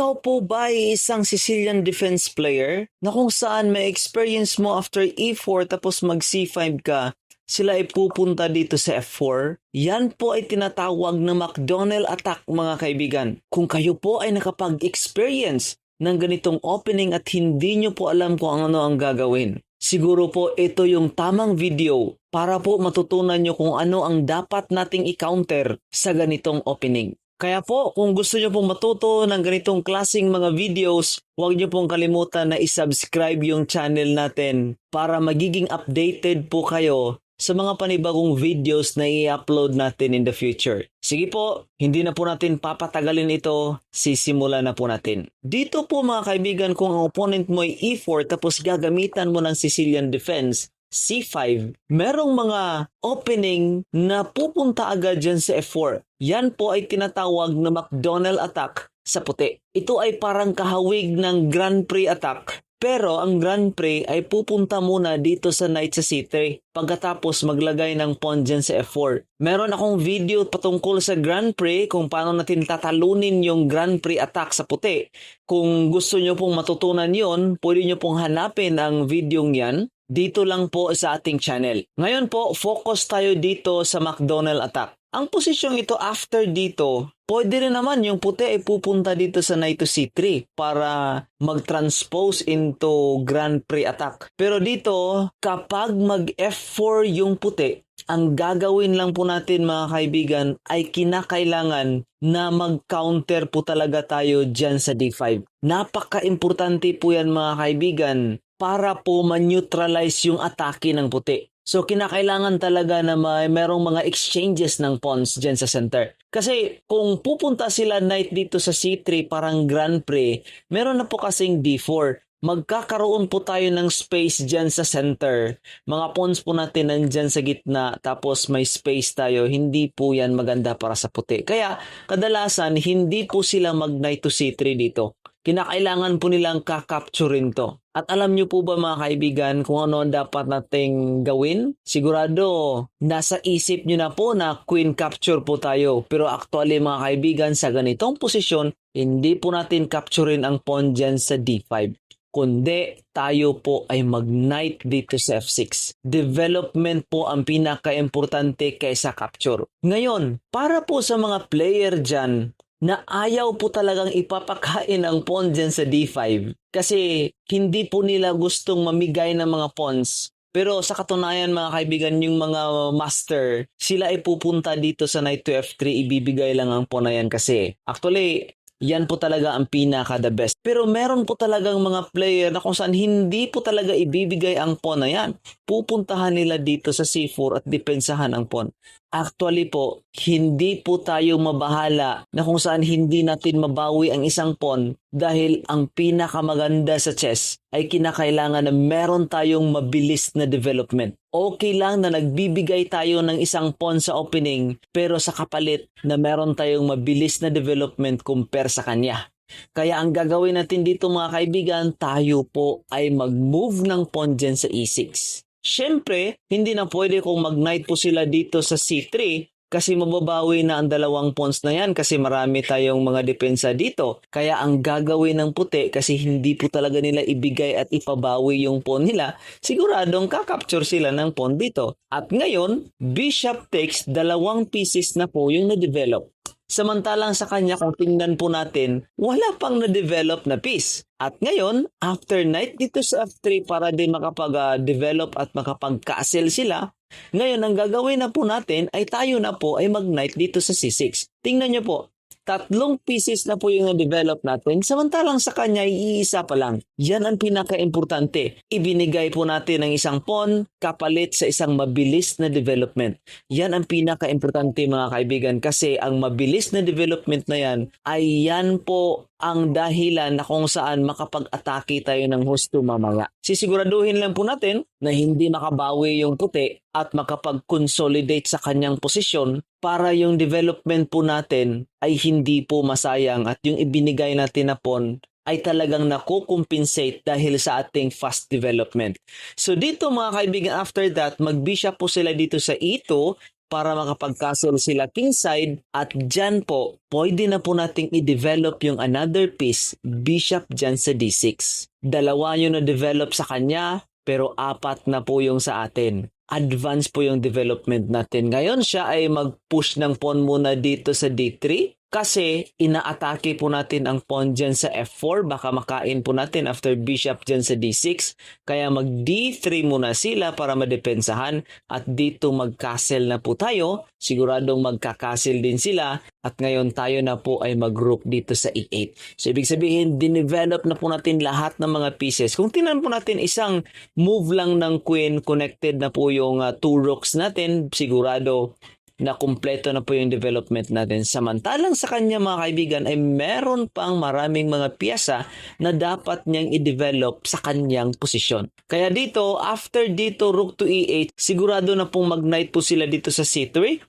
Ikaw po ba ay isang Sicilian defense player na kung saan may experience mo after E4 tapos mag C5 ka, sila ay pupunta dito sa F4? Yan po ay tinatawag na McDonnell attack mga kaibigan. Kung kayo po ay nakapag-experience ng ganitong opening at hindi nyo po alam kung ano ang gagawin. Siguro po ito yung tamang video para po matutunan nyo kung ano ang dapat nating i-counter sa ganitong opening. Kaya po, kung gusto nyo pong matuto ng ganitong klasing mga videos, huwag nyo pong kalimutan na isubscribe yung channel natin para magiging updated po kayo sa mga panibagong videos na i-upload natin in the future. Sige po, hindi na po natin papatagalin ito, sisimulan na po natin. Dito po mga kaibigan, kung ang opponent mo ay E4 tapos gagamitan mo ng Sicilian Defense, C5, merong mga opening na pupunta agad dyan sa F4. Yan po ay tinatawag na McDonnell attack sa puti. Ito ay parang kahawig ng Grand Prix attack pero ang Grand Prix ay pupunta muna dito sa knight sa C3 pagkatapos maglagay ng pawn dyan sa F4. Meron akong video patungkol sa Grand Prix kung paano natin tatalunin yung Grand Prix attack sa puti. Kung gusto nyo pong matutunan yon, pwede nyo pong hanapin ang video yan dito lang po sa ating channel. Ngayon po, focus tayo dito sa McDonnell attack. Ang posisyong ito after dito, pwede rin naman yung puti ay pupunta dito sa knight to c3 para mag-transpose into Grand Prix attack. Pero dito, kapag mag f4 yung puti, ang gagawin lang po natin mga kaibigan ay kinakailangan na mag-counter po talaga tayo dyan sa d5. Napaka-importante po yan mga kaibigan para po ma-neutralize yung atake ng puti. So kinakailangan talaga na may merong mga exchanges ng pawns dyan sa center. Kasi kung pupunta sila knight dito sa C3 parang Grand Prix, meron na po kasing D4. Magkakaroon po tayo ng space dyan sa center. Mga pawns po natin nandyan sa gitna tapos may space tayo. Hindi po yan maganda para sa puti. Kaya kadalasan hindi po sila mag knight to C3 dito kinakailangan po nilang kakapturin to. At alam niyo po ba mga kaibigan kung ano dapat nating gawin? Sigurado nasa isip niyo na po na queen capture po tayo. Pero actually mga kaibigan sa ganitong posisyon, hindi po natin capturein ang pawn dyan sa d5 kundi tayo po ay mag-knight dito sa F6. Development po ang pinaka-importante kaysa capture. Ngayon, para po sa mga player dyan na ayaw po talagang ipapakain ang pawn dyan sa D5 kasi hindi po nila gustong mamigay ng mga pawns. Pero sa katunayan mga kaibigan, yung mga master, sila ay pupunta dito sa knight to F3, ibibigay lang ang pawn na yan kasi actually, yan po talaga ang pinaka the best. Pero meron po talagang mga player na kung saan hindi po talaga ibibigay ang pawn na yan. Pupuntahan nila dito sa C4 at depensahan ang pawn. Actually po, hindi po tayo mabahala na kung saan hindi natin mabawi ang isang pawn dahil ang pinakamaganda sa chess ay kinakailangan na meron tayong mabilis na development. Okay lang na nagbibigay tayo ng isang pawn sa opening pero sa kapalit na meron tayong mabilis na development compare sa kanya. Kaya ang gagawin natin dito mga kaibigan, tayo po ay mag-move ng pawn dyan sa e6. Siyempre, hindi na pwede kung mag-knight po sila dito sa C3 kasi mababawi na ang dalawang pawns na yan kasi marami tayong mga depensa dito. Kaya ang gagawin ng puti kasi hindi po talaga nila ibigay at ipabawi yung pawn nila, siguradong kakapture sila ng pawn dito. At ngayon, bishop takes dalawang pieces na po yung na-develop. Samantalang sa kanya, kung tingnan po natin, wala pang na-develop na piece. At ngayon, after knight dito sa F3 para din makapag-develop at makapag-castle sila, ngayon ang gagawin na po natin ay tayo na po ay mag-knight dito sa C6. Tingnan nyo po, tatlong pieces na po yung na-develop natin, samantalang sa kanya iisa pa lang. Yan ang pinaka-importante. Ibinigay po natin ang isang pawn kapalit sa isang mabilis na development. Yan ang pinaka-importante mga kaibigan kasi ang mabilis na development na yan ay yan po ang dahilan na kung saan makapag-atake tayo ng husto mamaya. Sisiguraduhin lang po natin na hindi makabawi yung puti at makapag-consolidate sa kanyang posisyon para yung development po natin ay hindi po masayang at yung ibinigay natin na pawn ay talagang nakukompensate dahil sa ating fast development. So dito mga kaibigan, after that, mag-bishop po sila dito sa E2 para makapag-castle sila kingside at dyan po, pwede na po nating i-develop yung another piece, bishop dyan sa d6. Dalawa yung na-develop sa kanya, pero apat na po yung sa atin. Advance po yung development natin. Ngayon siya ay mag-push ng pawn muna dito sa d3 kasi inaatake po natin ang pawn dyan sa f4. Baka makain po natin after bishop dyan sa d6. Kaya mag d3 muna sila para madepensahan at dito mag-castle na po tayo. Siguradong magka-castle din sila at ngayon tayo na po ay mag-rook dito sa e8. So ibig sabihin, dinevelop na po natin lahat ng mga pieces. Kung tinan po natin isang move lang ng queen, connected na po yung uh, two rooks natin, sigurado na kumpleto na po yung development natin. Samantalang sa kanya mga kaibigan ay meron pang maraming mga piyasa na dapat niyang i-develop sa kanyang posisyon. Kaya dito, after dito rook to e8, sigurado na pong mag-knight po sila dito sa c3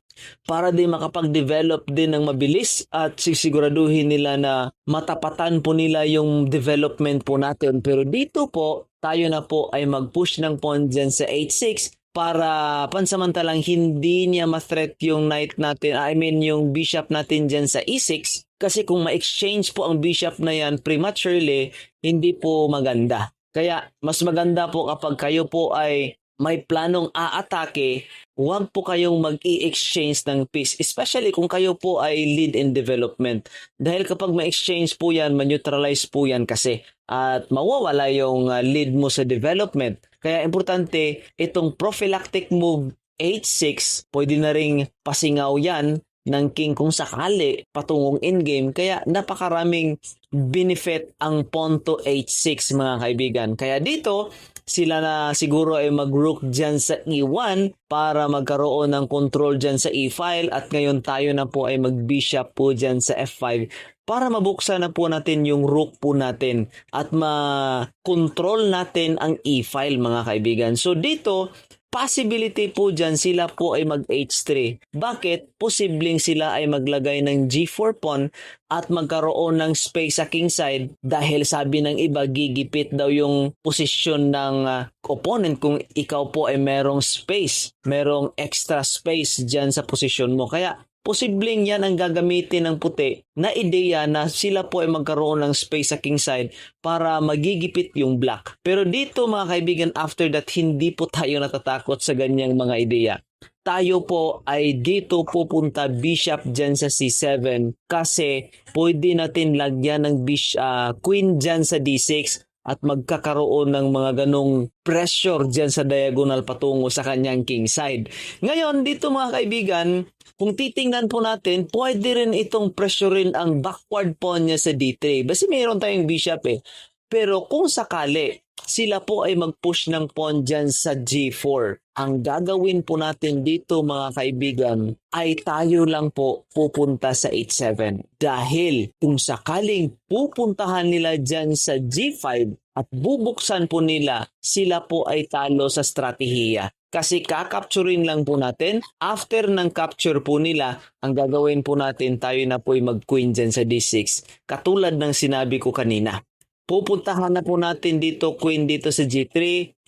para din makapag-develop din ng mabilis at sisiguraduhin nila na matapatan po nila yung development po natin. Pero dito po, tayo na po ay mag-push ng pawn dyan sa 8-6 para pansamantalang hindi niya ma-threat yung knight natin, I mean yung bishop natin dyan sa e6 kasi kung ma-exchange po ang bishop na yan prematurely, hindi po maganda. Kaya mas maganda po kapag kayo po ay may planong aatake, huwag po kayong mag-i-exchange ng piece, especially kung kayo po ay lead in development. Dahil kapag ma-exchange po yan, ma-neutralize po yan kasi at mawawala yung uh, lead mo sa development. Kaya importante, itong prophylactic move H6, pwede na ring pasingaw yan ng king kung sakali patungong in-game. Kaya napakaraming benefit ang pawn to H6 mga kaibigan. Kaya dito, sila na siguro ay mag-rook dyan sa E1 para magkaroon ng control dyan sa E-file at ngayon tayo na po ay mag-bishop po dyan sa F5 para mabuksan na po natin yung rook po natin at ma-control natin ang E-file mga kaibigan. So dito, possibility po dyan sila po ay mag H3. Bakit? Posibleng sila ay maglagay ng G4 pawn at magkaroon ng space sa king side dahil sabi ng iba gigipit daw yung posisyon ng uh, opponent kung ikaw po ay merong space, merong extra space dyan sa posisyon mo. Kaya posibleng yan ang gagamitin ng puti na ideya na sila po ay magkaroon ng space sa king side para magigipit yung black. Pero dito mga kaibigan, after that, hindi po tayo natatakot sa ganyang mga ideya. Tayo po ay dito pupunta bishop dyan sa c7 kasi pwede natin lagyan ng bish, uh, queen dyan sa d6 at magkakaroon ng mga ganong pressure dyan sa diagonal patungo sa kanyang king side. Ngayon, dito mga kaibigan, kung titingnan po natin, pwede rin itong pressurein ang backward pawn niya sa d3. Basta mayroon tayong bishop eh. Pero kung sakali, sila po ay mag-push ng pawn dyan sa g4. Ang gagawin po natin dito mga kaibigan ay tayo lang po pupunta sa h7. Dahil kung sakaling pupuntahan nila dyan sa g5 at bubuksan po nila, sila po ay talo sa strategiya. Kasi kakapturin lang po natin. After ng capture po nila, ang gagawin po natin, tayo na po ay mag-queen dyan sa d6. Katulad ng sinabi ko kanina. Pupuntahan na po natin dito, queen dito sa G3.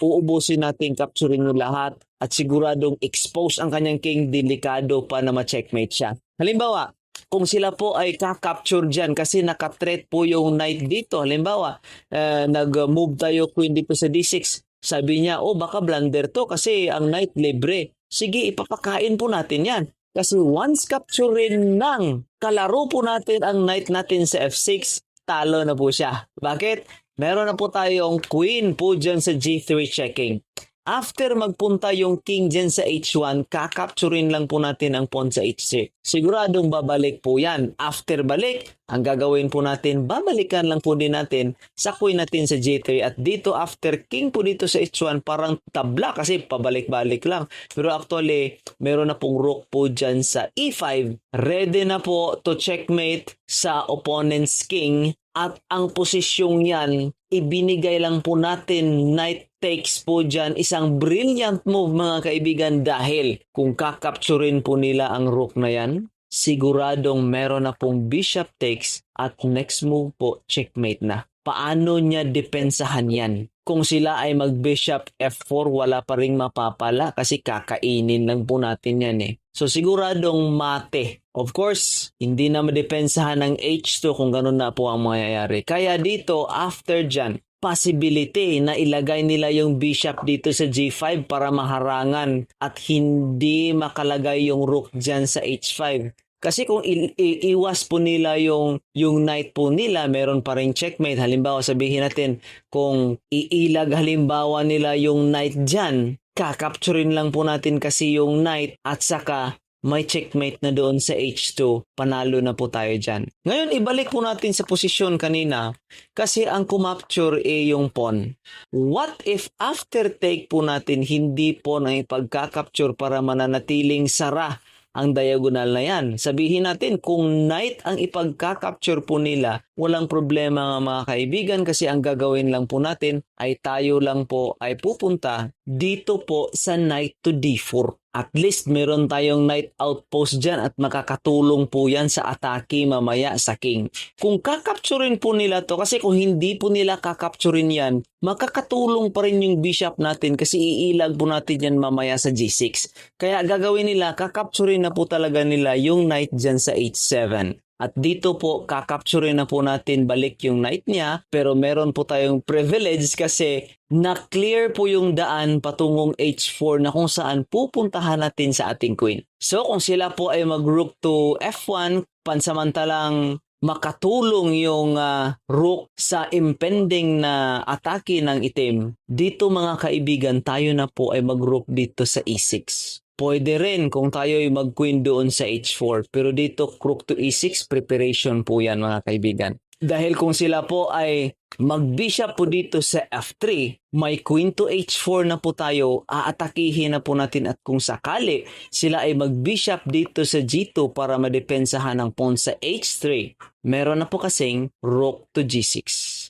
Uubusin natin, capturing yung lahat. At siguradong expose ang kanyang king, delikado pa na ma-checkmate siya. Halimbawa, kung sila po ay ka-capture dyan kasi naka-threat po yung knight dito. Halimbawa, uh, nag-move tayo queen dito sa D6. Sabi niya, oh baka blunder to kasi ang knight libre. Sige, ipapakain po natin yan. Kasi once capturein ng kalaro po natin ang knight natin sa F6, talo na po siya. Bakit? Meron na po tayong queen po dyan sa G3 checking. After magpunta yung king dyan sa H1, kakapturin lang po natin ang pawn sa H6. Siguradong babalik po yan. After balik, ang gagawin po natin, babalikan lang po din natin sa queen natin sa J3 at dito after king po dito sa H1 parang tabla kasi pabalik-balik lang. Pero actually, meron na pong rook po dyan sa E5. Ready na po to checkmate sa opponent's king at ang posisyong yan, ibinigay lang po natin knight takes po dyan. Isang brilliant move mga kaibigan dahil kung kakapturin po nila ang rook na yan, siguradong meron na pong bishop takes at next move po checkmate na. Paano niya depensahan yan. Kung sila ay mag-bishop F4, wala pa ring mapapala kasi kakainin lang po natin yan eh. So siguradong mate. Of course, hindi na madepensahan ng H2 kung ganun na po ang mangyayari. Kaya dito, after dyan, possibility na ilagay nila yung bishop dito sa G5 para maharangan at hindi makalagay yung rook dyan sa H5. Kasi kung i- i- iwas po nila yung yung knight po nila, meron pa rin checkmate. Halimbawa, sabihin natin kung iilag halimbawa nila yung knight dyan, kakapturin lang po natin kasi yung knight at saka may checkmate na doon sa H2, panalo na po tayo dyan. Ngayon, ibalik po natin sa posisyon kanina kasi ang kumapture ay yung pawn. What if after take po natin hindi pawn ang ipagkakapture para mananatiling sara ang diagonal na yan. Sabihin natin, kung knight ang ipagka-capture po nila, walang problema nga mga kaibigan kasi ang gagawin lang po natin ay tayo lang po ay pupunta dito po sa knight to d4. At least meron tayong knight outpost dyan at makakatulong po yan sa atake mamaya sa king. Kung kakapturin po nila to, kasi kung hindi po nila kakapturin yan, makakatulong pa rin yung bishop natin kasi iilag po natin yan mamaya sa g6. Kaya gagawin nila, kakapturin na po talaga nila yung knight dyan sa h7. At dito po, kakapturin na po natin balik yung knight niya, pero meron po tayong privilege kasi na-clear po yung daan patungong h4 na kung saan pupuntahan natin sa ating queen. So kung sila po ay mag-rook to f1, pansamantalang makatulong yung ah, rook sa impending na atake ng itim, dito mga kaibigan, tayo na po ay mag-rook dito sa e6. Pwede rin kung tayo ay mag-queen doon sa h4. Pero dito, rook to e6, preparation po yan mga kaibigan. Dahil kung sila po ay mag-bishop po dito sa f3, may queen to h4 na po tayo, aatakihin na po natin at kung sakali sila ay mag-bishop dito sa g2 para madepensahan ang pawn sa h3, meron na po kasing rook to g6.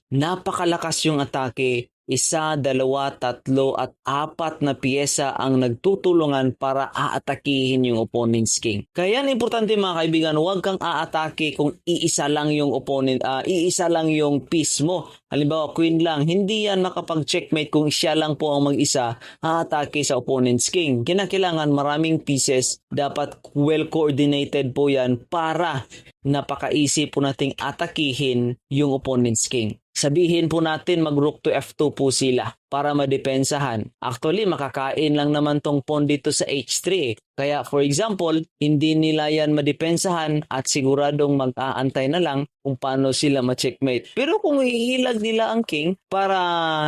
Napakalakas yung atake isa, dalawa, tatlo at apat na piyesa ang nagtutulungan para aatakihin yung opponent's king. Kaya importante mga kaibigan, huwag kang aatake kung iisa lang yung opponent, ah, iisa lang yung piece mo. Halimbawa, queen lang, hindi yan makapag-checkmate kung siya lang po ang mag-isa aatake sa opponent's king. Kinakailangan maraming pieces, dapat well coordinated po yan para napaka-easy po nating atakihin yung opponent's king. Sabihin po natin mag-rook to f2 po sila para madepensahan. Actually, makakain lang naman tong pawn dito sa h3. eh. Kaya for example, hindi nila yan madepensahan at siguradong mag-aantay na lang kung paano sila ma-checkmate. Pero kung ihilag nila ang king para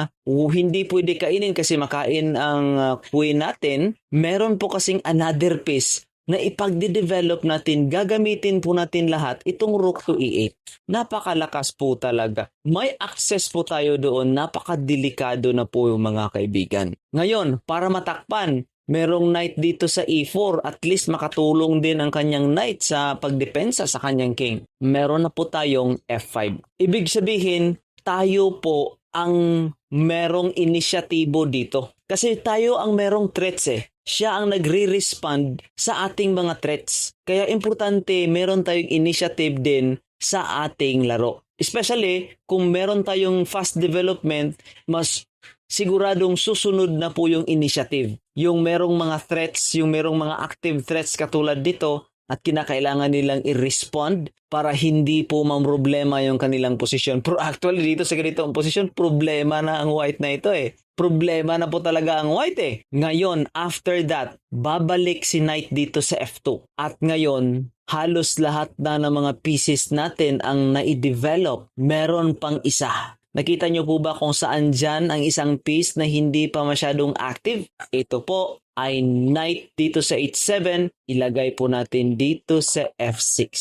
uh, hindi pwede kainin kasi makain ang uh, queen natin, meron po kasing another piece na ipagde-develop natin, gagamitin po natin lahat itong rook to e8. Napakalakas po talaga. May access po tayo doon, napakadelikado na po yung mga kaibigan. Ngayon, para matakpan, merong knight dito sa e4, at least makatulong din ang kanyang knight sa pagdepensa sa kanyang king. Meron na po tayong f5. Ibig sabihin, tayo po ang merong inisyatibo dito. Kasi tayo ang merong threats eh siya ang nagre-respond sa ating mga threats. Kaya importante meron tayong initiative din sa ating laro. Especially kung meron tayong fast development, mas siguradong susunod na po yung initiative. Yung merong mga threats, yung merong mga active threats katulad dito, at kinakailangan nilang i-respond para hindi po mamroblema yung kanilang posisyon. Pero actually dito sa ganitong posisyon, problema na ang white na ito eh. Problema na po talaga ang white eh. Ngayon, after that, babalik si knight dito sa f2. At ngayon, halos lahat na ng mga pieces natin ang nai-develop. Meron pang isa. Nakita nyo po ba kung saan dyan ang isang piece na hindi pa masyadong active? Ito po ay knight dito sa h7, ilagay po natin dito sa f6.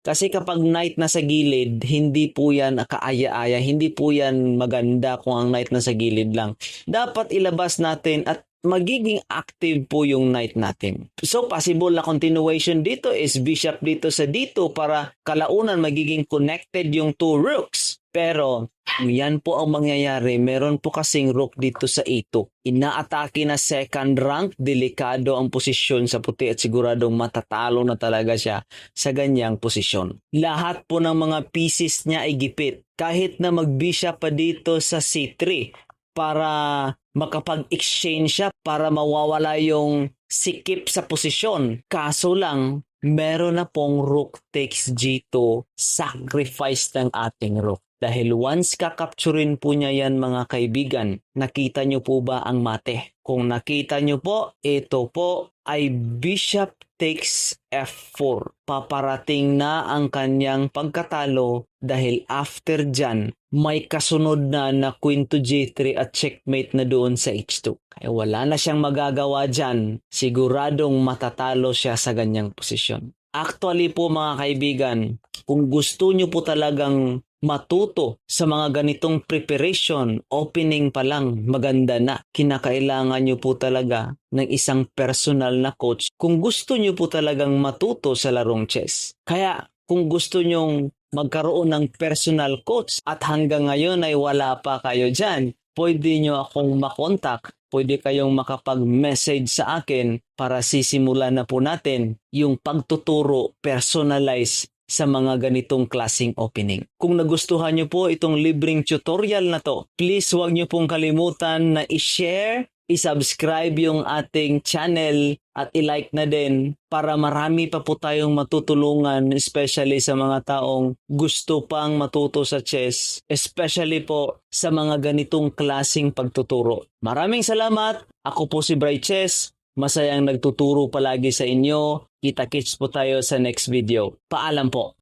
Kasi kapag knight nasa gilid, hindi po yan kaaya-aya, hindi po yan maganda kung ang knight nasa gilid lang. Dapat ilabas natin at magiging active po yung knight natin. So possible na continuation dito is bishop dito sa dito para kalaunan magiging connected yung two rooks. Pero yan po ang mangyayari, meron po kasing rook dito sa A2. Inaatake na second rank, delikado ang posisyon sa puti at siguradong matatalo na talaga siya sa ganyang posisyon. Lahat po ng mga pieces niya ay gipit. Kahit na magbisya pa dito sa C3 para makapag-exchange siya para mawawala yung sikip sa posisyon. Kaso lang, meron na pong rook takes G2 sacrifice ng ating rook. Dahil once kakapturin po niya yan mga kaibigan, nakita niyo po ba ang mate? Kung nakita niyo po, ito po ay bishop takes f4. Paparating na ang kanyang pagkatalo dahil after dyan, may kasunod na na queen to g3 at checkmate na doon sa h2. Kaya wala na siyang magagawa dyan. Siguradong matatalo siya sa ganyang posisyon. Actually po mga kaibigan, kung gusto nyo po talagang matuto sa mga ganitong preparation, opening pa lang, maganda na. Kinakailangan nyo po talaga ng isang personal na coach kung gusto nyo po talagang matuto sa larong chess. Kaya kung gusto nyong magkaroon ng personal coach at hanggang ngayon ay wala pa kayo dyan, pwede nyo akong makontak pwede kayong makapag-message sa akin para sisimulan na po natin yung pagtuturo personalize sa mga ganitong klasing opening. Kung nagustuhan nyo po itong libreng tutorial na to, please huwag nyo pong kalimutan na i-share, i-subscribe yung ating channel at i-like na din para marami pa po tayong matutulungan especially sa mga taong gusto pang matuto sa chess, especially po sa mga ganitong klasing pagtuturo. Maraming salamat. Ako po si Bright Chess. Masayang nagtuturo palagi sa inyo. Kita-kits po tayo sa next video. Paalam po.